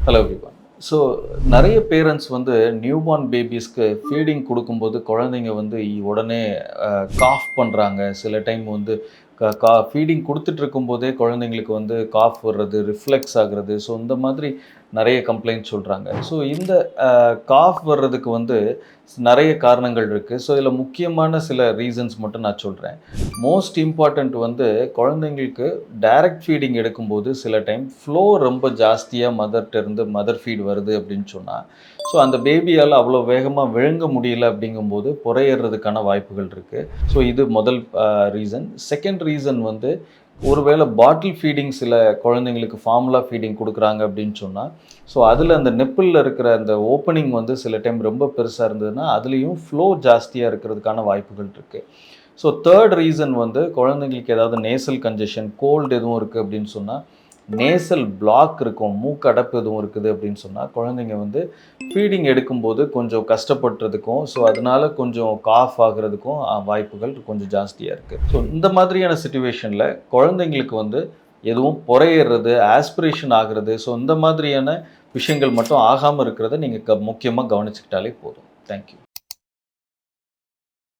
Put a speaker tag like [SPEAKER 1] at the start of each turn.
[SPEAKER 1] Hello Vivaan so நிறைய parents வந்து newborn பேபிஸ்க்கு ஃபீடிங் கொடுக்கும்போது குழந்தைங்க வந்து உடனே காஃப் பண்ணுறாங்க சில டைம் வந்து கா ஃபீடிங் கொடுத்துட்டு இருக்கும்போதே குழந்தைங்களுக்கு வந்து காஃப் வர்றது ரிஃப்ளெக்ஸ் ஆகுறது ஸோ இந்த மாதிரி நிறைய கம்ப்ளைண்ட் சொல்கிறாங்க ஸோ இந்த காஃப் வர்றதுக்கு வந்து நிறைய காரணங்கள் இருக்குது ஸோ இதில் முக்கியமான சில ரீசன்ஸ் மட்டும் நான் சொல்கிறேன் மோஸ்ட் இம்பார்ட்டண்ட் வந்து குழந்தைங்களுக்கு டைரக்ட் ஃபீடிங் எடுக்கும்போது சில டைம் ஃப்ளோ ரொம்ப ஜாஸ்தியாக மதர்கிட்ட இருந்து மதர் ஃபீட் வருது அப்படின்னு சொன்னால் ஸோ அந்த பேபியால் அவ்வளோ வேகமாக விழுங்க முடியல அப்படிங்கும்போது புறையேறதுக்கான வாய்ப்புகள் இருக்குது ஸோ இது முதல் ரீசன் செகண்ட் ரீசன் வந்து ஒருவேளை பாட்டில் ஃபீடிங் சில குழந்தைங்களுக்கு ஃபார்முலா ஃபீடிங் கொடுக்குறாங்க அப்படின்னு சொன்னால் ஸோ அதில் அந்த நெப்பிளில் இருக்கிற அந்த ஓப்பனிங் வந்து சில டைம் ரொம்ப பெருசாக இருந்ததுன்னா அதுலேயும் ஃப்ளோ ஜாஸ்தியாக இருக்கிறதுக்கான வாய்ப்புகள் இருக்குது ஸோ தேர்ட் ரீசன் வந்து குழந்தைங்களுக்கு ஏதாவது நேசல் கன்ஜெஷன் கோல்டு எதுவும் இருக்குது அப்படின்னு சொன்னால் நேசல் பிளாக் இருக்கும் மூக்கடப்பு எதுவும் இருக்குது அப்படின்னு சொன்னால் குழந்தைங்க வந்து ஃபீடிங் எடுக்கும்போது கொஞ்சம் கஷ்டப்படுறதுக்கும் ஸோ அதனால கொஞ்சம் காஃப் ஆகிறதுக்கும் வாய்ப்புகள் கொஞ்சம் ஜாஸ்தியாக இருக்குது ஸோ இந்த மாதிரியான சுச்சுவேஷனில் குழந்தைங்களுக்கு வந்து எதுவும் புறையிறது ஆஸ்பிரேஷன் ஆகிறது ஸோ இந்த மாதிரியான விஷயங்கள் மட்டும் ஆகாமல் இருக்கிறத நீங்கள் க முக்கியமாக கவனிச்சுக்கிட்டாலே போதும். தேங்க்யூ